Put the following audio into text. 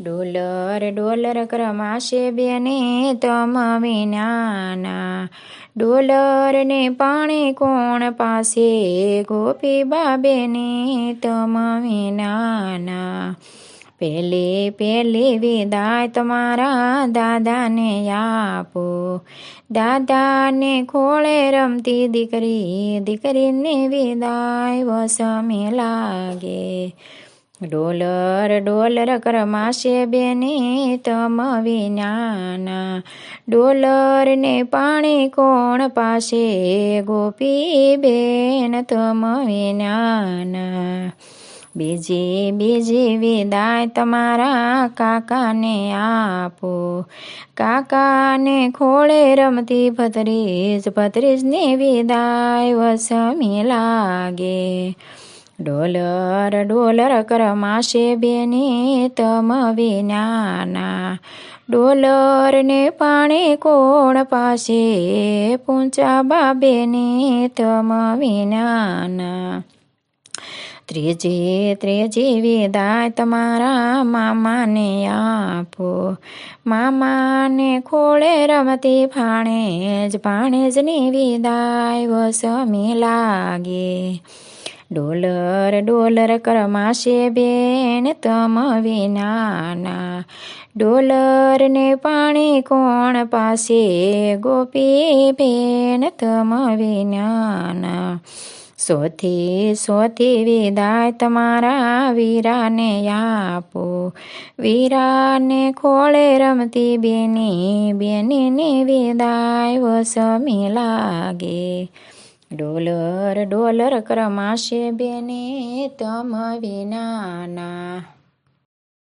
Dollar dollar ક્રમાશે બેને તમ વિનાના. ડોલરને પાણી કોણ પાસે? ગોપી બાબેને તમ વિનાના. પહેલી પહેલી વિદાય તમારા દાદાને આપો. દાદાને ખોળે રમતી દીકરી, દીકરીને વિદાય વસમે લાગે. ડોલર ડોલર કરમાશે બેની તમ વિનાના. ડોલરને પાણી કોણ પાસે ગોપી બેન તમ વિનાના. બીજી બીજી વિદાય તમારા કાકાને આપો. કાકાને ખોળે રમતી ભત્રીજ, ભત્રીજની વિદાય વસમી લાગે. ડોલર ડોલર કરમાશે બેને તમ વિનાના. ડોલરને પાણી કોણ પાસે? પૂંચા બાબેને તમ વિનાના. ત્રીજી ત્રીજી વિદાય તમારા મામાને આપો. મામાને ખોળે રમતી ભાણેજ, ભાણેજની વિદાય વસમી લાગે. ડોલર ડોલર કરમાશે બેન તમ વિનાના. ડોલરને પાણી કોણ પાસે? ગોપી બેન તમ વિનાના. સોથી સોથી વિદાય તમારા વીરાને આપો. વીરાને ખોળે રમતી બેની, બેનીની વિદાય વસમી લાગે. ડોલર ડોલર ક્રમાશે બેને તમ વિનાના.